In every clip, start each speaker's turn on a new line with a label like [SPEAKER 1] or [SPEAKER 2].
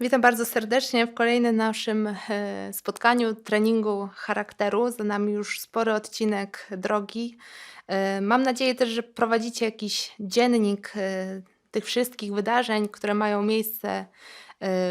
[SPEAKER 1] Witam bardzo serdecznie w kolejnym naszym e, spotkaniu, treningu charakteru. Za nami już spory odcinek drogi. E, Mam nadzieję też, że prowadzicie jakiś dziennik e, tych wszystkich wydarzeń, które mają miejsce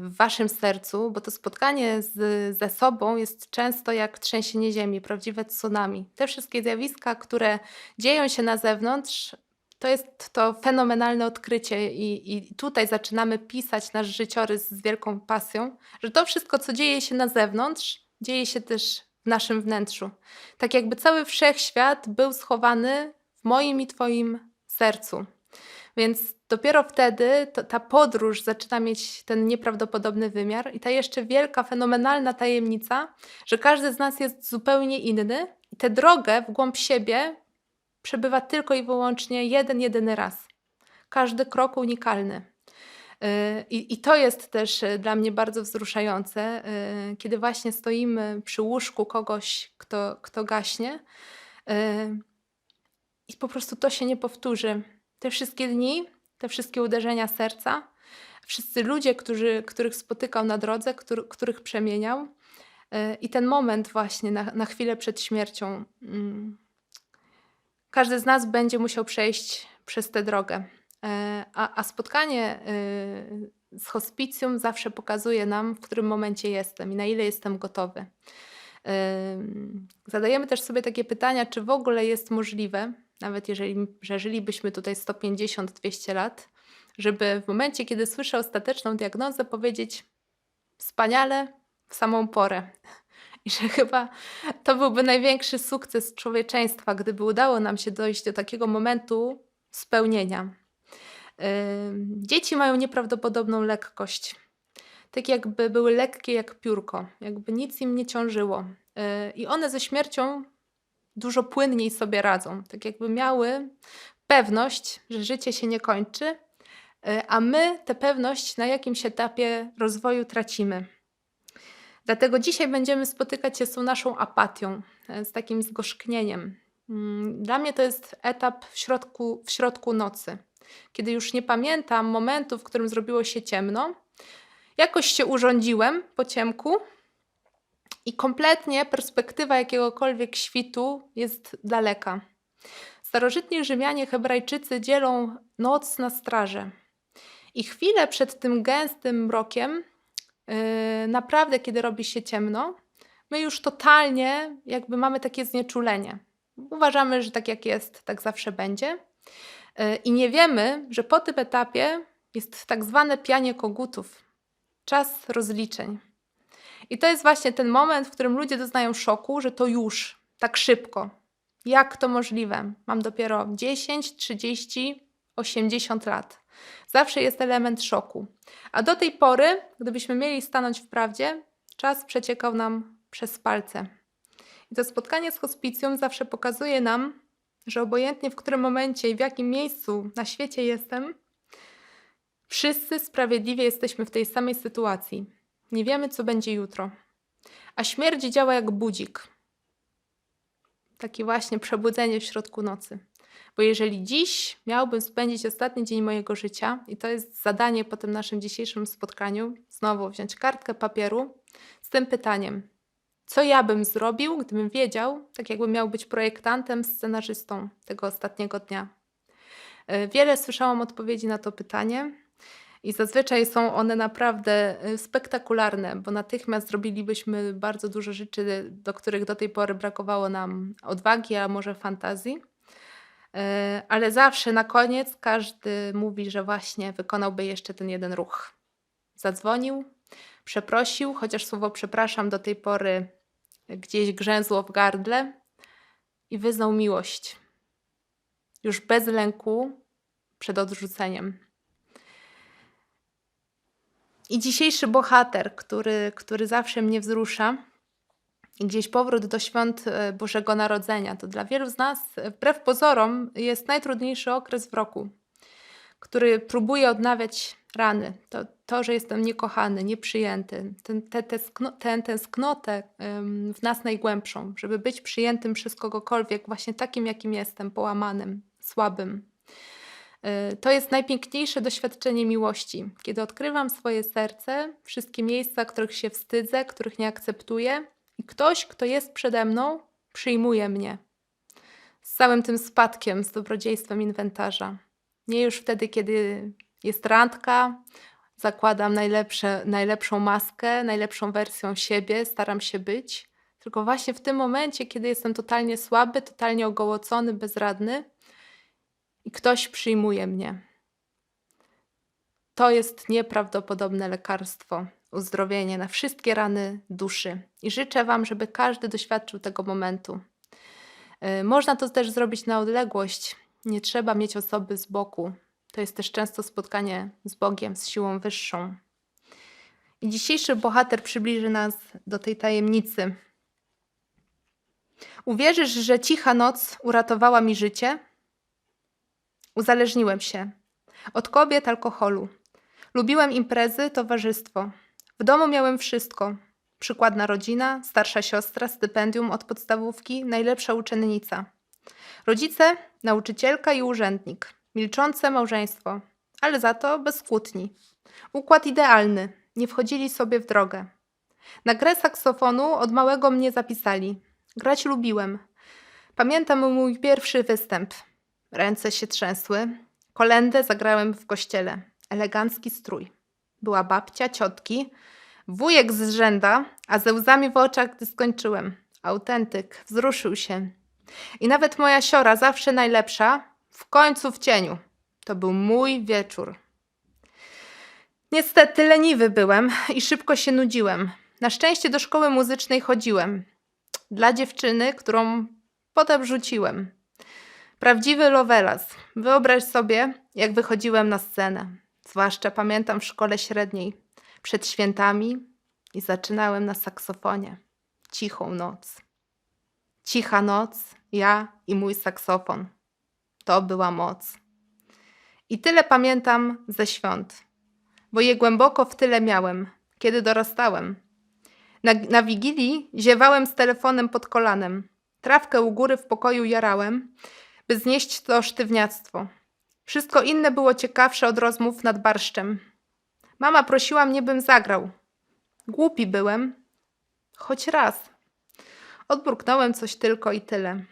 [SPEAKER 1] w waszym sercu, bo to spotkanie z, ze sobą jest często jak trzęsienie ziemi, prawdziwe tsunami. Te wszystkie zjawiska, które dzieją się na zewnątrz, to jest to fenomenalne odkrycie i, i tutaj zaczynamy pisać nasz życiorys z wielką pasją, że to wszystko, co dzieje się na zewnątrz, dzieje się też w naszym wnętrzu. Tak jakby cały wszechświat był schowany w moim i Twoim sercu. Więc dopiero wtedy to, ta podróż zaczyna mieć ten nieprawdopodobny wymiar i ta jeszcze wielka, fenomenalna tajemnica, że każdy z nas jest zupełnie inny i tę drogę w głąb siebie przebywa tylko i wyłącznie jeden, jedyny raz. Każdy krok unikalny. Yy, I, I to jest też y, dla mnie bardzo wzruszające, yy, kiedy właśnie stoimy przy łóżku kogoś, kto, kto gaśnie. I po prostu to się nie powtórzy. Te wszystkie dni, te wszystkie uderzenia serca, wszyscy ludzie, którzy, których spotykał na drodze, któr, których przemieniał. I ten moment właśnie na, na chwilę przed śmiercią. Każdy z nas będzie musiał przejść przez tę drogę. E, a, a spotkanie y, z hospicjum zawsze pokazuje nam, w którym momencie jestem i na ile jestem gotowy. Ym, Zadajemy też sobie takie pytania, czy w ogóle jest możliwe, nawet jeżeli że żylibyśmy tutaj 150-200 lat, żeby w momencie, kiedy słyszę ostateczną diagnozę, powiedzieć wspaniale, w samą porę. I że chyba to byłby największy sukces człowieczeństwa, gdyby udało nam się dojść do takiego momentu spełnienia. Dzieci mają nieprawdopodobną lekkość. Tak jakby były lekkie jak piórko, jakby nic im nie ciążyło. Yy, I one ze śmiercią dużo płynniej sobie radzą. Tak jakby miały pewność, że życie się nie kończy, yy, a my tę pewność na jakimś etapie rozwoju tracimy. Dlatego dzisiaj będziemy spotykać się z tą naszą apatią, e, z takim zgorzknieniem. Mm, Dla mnie to jest etap w środku, w środku nocy, kiedy już nie pamiętam momentu, w którym zrobiło się ciemno. Jakoś się urządziłem po ciemku i kompletnie perspektywa jakiegokolwiek świtu jest daleka. Starożytni Rzymianie, Hebrajczycy dzielą noc na straże. I chwilę przed tym gęstym mrokiem naprawdę, kiedy robi się ciemno, my już totalnie jakby mamy takie znieczulenie. Uważamy, że tak jak jest, tak zawsze będzie. Yy, I nie wiemy, że po tym etapie jest tak zwane pianie kogutów, czas rozliczeń. I to jest właśnie ten moment, w którym ludzie doznają szoku, że to już, tak szybko. Jak to możliwe? Mam dopiero 10, 30, 80 lat. Zawsze jest element szoku. A do tej pory, gdybyśmy mieli stanąć w prawdzie, czas przeciekał nam przez palce. I to spotkanie z hospicjum zawsze pokazuje nam, że obojętnie w którym momencie i w jakim miejscu na świecie jestem, wszyscy sprawiedliwie jesteśmy w tej samej sytuacji. Nie wiemy, co będzie jutro. A śmierć działa jak budzik. Takie właśnie przebudzenie w środku nocy. Bo jeżeli dziś miałbym spędzić ostatni dzień mojego życia, i to jest zadanie po tym naszym dzisiejszym spotkaniu, znowu wziąć kartkę papieru z tym pytaniem: co ja bym zrobił, gdybym wiedział, tak jakbym miał być projektantem, scenarzystą tego ostatniego dnia? E, Wiele słyszałam odpowiedzi na to pytanie. I zazwyczaj są one naprawdę e, spektakularne, bo natychmiast zrobilibyśmy bardzo dużo rzeczy, do których do tej pory brakowało nam odwagi, a może fantazji. E, ale zawsze na koniec każdy mówi, że właśnie wykonałby jeszcze ten jeden ruch. Zadzwonił, przeprosił, chociaż słowo przepraszam do tej pory gdzieś grzęzło w gardle i wyznał miłość. Już bez lęku przed odrzuceniem. I dzisiejszy bohater, który, który zawsze mnie wzrusza, gdzieś powrót do świąt e, Bożego Narodzenia. To dla wielu z nas, e, wbrew pozorom, jest najtrudniejszy okres w roku, który próbuje odnawiać rany. To, to że jestem niekochany, nieprzyjęty, ten, tę tęsknotę ym, w nas najgłębszą, żeby być przyjętym przez kogokolwiek, właśnie takim, jakim jestem, połamanym, słabym. Y, To jest najpiękniejsze doświadczenie miłości, kiedy odkrywam swoje serce, wszystkie miejsca, których się wstydzę, których nie akceptuję, i ktoś, kto jest przede mną, przyjmuje mnie. Z całym tym spadkiem, z dobrodziejstwem inwentarza. Nie już wtedy, kiedy jest randka, zakładam najlepsze, najlepszą maskę, najlepszą wersją siebie, staram się być, tylko właśnie w tym momencie, kiedy jestem totalnie słaby, totalnie ogołocony, bezradny i ktoś przyjmuje mnie. To jest nieprawdopodobne lekarstwo, uzdrowienie na wszystkie rany duszy. I życzę Wam, żeby każdy doświadczył tego momentu. Y, Można to też zrobić na odległość. Nie trzeba mieć osoby z boku. To jest też często spotkanie z Bogiem, z siłą wyższą. I dzisiejszy bohater przybliży nas do tej tajemnicy. Uwierzysz, że cicha noc uratowała mi życie? Uzależniłem się od kobiet, alkoholu. Lubiłem imprezy, towarzystwo. W domu miałem wszystko: przykładna rodzina, starsza siostra, stypendium od podstawówki, najlepsza uczennica. Rodzice, nauczycielka i urzędnik. Milczące małżeństwo, ale za to bez kłótni. Układ idealny, nie wchodzili sobie w drogę. Na grę saksofonu od małego mnie zapisali. Grać lubiłem. Pamiętam mój pierwszy występ. Ręce się trzęsły. Kolendę zagrałem w kościele. Elegancki strój. Była babcia, ciotki, wujek z rzęda, a ze łzami w oczach, gdy skończyłem. Autentyk, wzruszył się. I nawet moja siora, zawsze najlepsza, w końcu w cieniu. To był mój wieczór. Niestety leniwy byłem i szybko się nudziłem. Na szczęście do szkoły muzycznej chodziłem. Dla dziewczyny, którą potem rzuciłem. Prawdziwy lovelas. Wyobraź sobie, jak wychodziłem na scenę. Zwłaszcza pamiętam w szkole średniej. Przed świętami i zaczynałem na saksofonie. Cichą noc. Cicha noc, ja i mój saksofon. To była moc. I tyle pamiętam ze świąt, bo je głęboko w tyle miałem, kiedy dorastałem. Na, na wigilii ziewałem z telefonem pod kolanem. Trawkę u góry w pokoju jarałem, by znieść to sztywniactwo. Wszystko inne było ciekawsze od rozmów nad barszczem. Mama prosiła mnie, bym zagrał. Głupi byłem, choć raz. Odburknąłem coś tylko i tyle.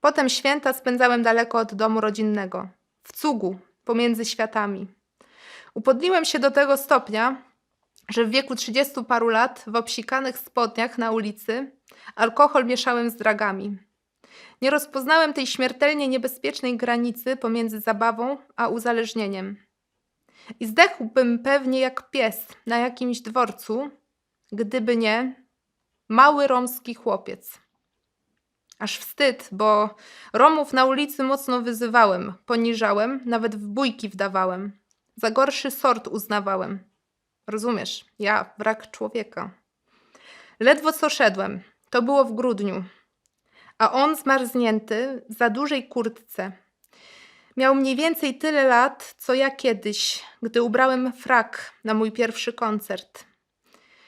[SPEAKER 1] Potem święta spędzałem daleko od domu rodzinnego, w cugu, pomiędzy światami. Upodliłem się do tego stopnia, że w wieku trzydziestu paru lat w obsikanych spodniach na ulicy alkohol mieszałem z dragami. Nie rozpoznałem tej śmiertelnie niebezpiecznej granicy pomiędzy zabawą a uzależnieniem. I zdechłbym pewnie jak pies na jakimś dworcu, gdyby nie mały romski chłopiec. Aż wstyd, bo Romów na ulicy mocno wyzywałem, poniżałem, nawet w bójki wdawałem. Za gorszy sort uznawałem. Rozumiesz, ja brak człowieka. Ledwo co szedłem, to było w grudniu, a on zmarznięty w za dużej kurtce. Miał mniej więcej tyle lat, co ja kiedyś, gdy ubrałem frak na mój pierwszy koncert.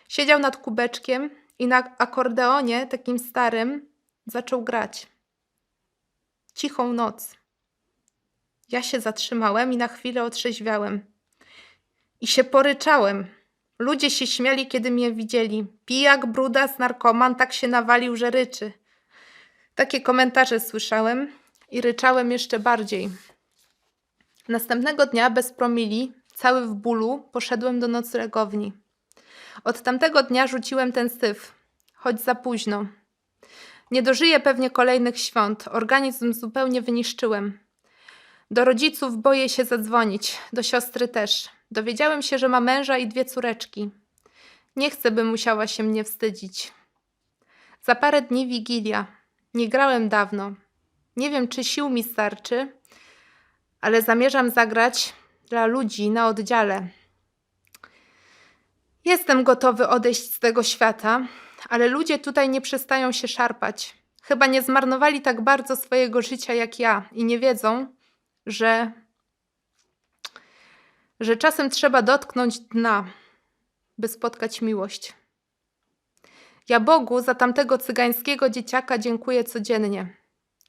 [SPEAKER 1] Siedział nad kubeczkiem i na akordeonie, takim starym, zaczął grać. Cichą noc. Ja się zatrzymałem i na chwilę otrzeźwiałem. I się poryczałem. Ludzie się śmiali, kiedy mnie widzieli. Pijak, brudas, narkoman tak się nawalił, że ryczy. Takie komentarze słyszałem i ryczałem jeszcze bardziej. Następnego dnia bez promili, cały w bólu, poszedłem do noclegowni. Od tamtego dnia rzuciłem ten syf, choć za późno. Nie dożyję pewnie kolejnych świąt, organizm zupełnie wyniszczyłem. Do rodziców boję się zadzwonić, do siostry też. Dowiedziałem się, że ma męża i dwie córeczki. Nie chcę, by musiała się mnie wstydzić. Za parę dni wigilia. Nie grałem dawno. Nie wiem, czy sił mi starczy, ale zamierzam zagrać dla ludzi na oddziale. Jestem gotowy odejść z tego świata, ale ludzie tutaj nie przestają się szarpać. Chyba nie zmarnowali tak bardzo swojego życia jak ja i nie wiedzą, że, że czasem trzeba dotknąć dna, by spotkać miłość. Ja Bogu za tamtego cygańskiego dzieciaka dziękuję codziennie.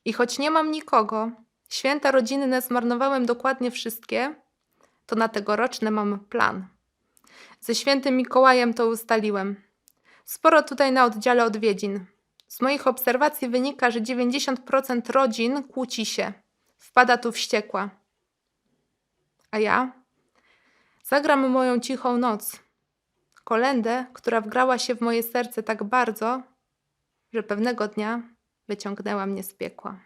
[SPEAKER 1] I choć nie mam nikogo, Święta rodzinne zmarnowałem dokładnie wszystkie, to na tegoroczne mam plan. Ze świętym Mikołajem to ustaliłem. Sporo tutaj na oddziale odwiedzin. Z moich obserwacji wynika, że 90% rodzin kłóci się. Wpada tu wściekła. A ja? Zagram moją cichą noc. Kolendę, która wgrała się w moje serce tak bardzo, że pewnego dnia wyciągnęła mnie z piekła.